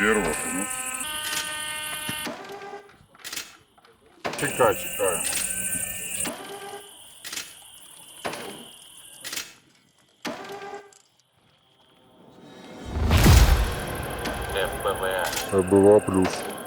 Первого, ну. Чекай, чекаємо. ФБВА э, плюс.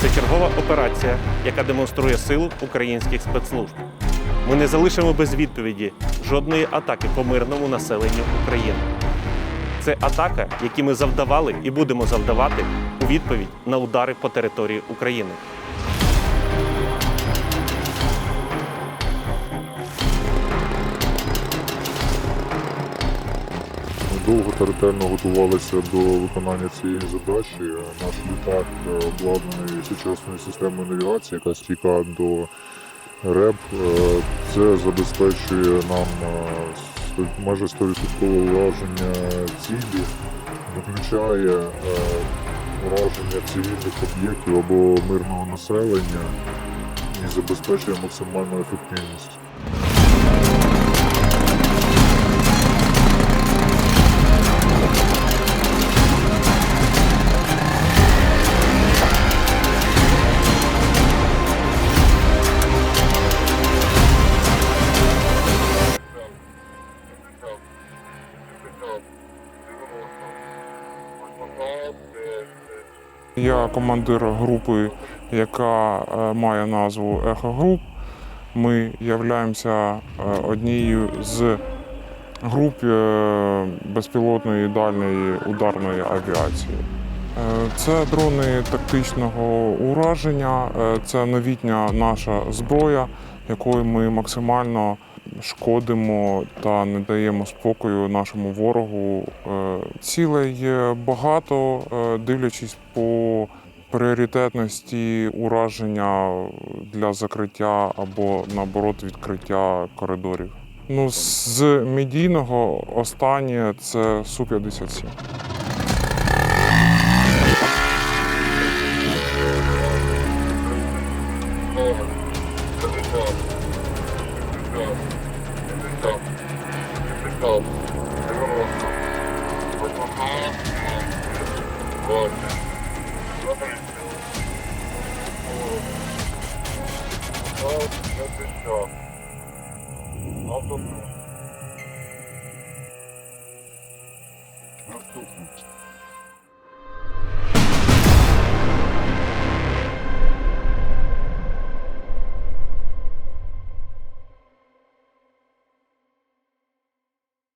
Це чергова операція, яка демонструє силу українських спецслужб. Ми не залишимо без відповіді жодної атаки по мирному населенню України. Це атака, які ми завдавали і будемо завдавати у відповідь на удари по території України. Довго та ретельно готувалися до виконання цієї задачі. Наш літак е, обладнаний сучасною системою навігації, яка стійка до РЕБ. Е, Це забезпечує нам е, майже 100% ураження цілі, виключає е, ураження цивільних об'єктів або мирного населення і забезпечує максимальну ефективність. Я командир групи, яка е, має назву Ехо Груп. Ми являємося е, однією з груп е, безпілотної дальньої ударної авіації. Це дрони тактичного ураження, це новітня наша зброя, якою ми максимально шкодимо та не даємо спокою нашому ворогу. Е, Цілей багато, е, дивлячись по пріоритетності ураження для закриття або наоборот відкриття коридорів. Ну, з медійного останнє це Су-57. Наступний.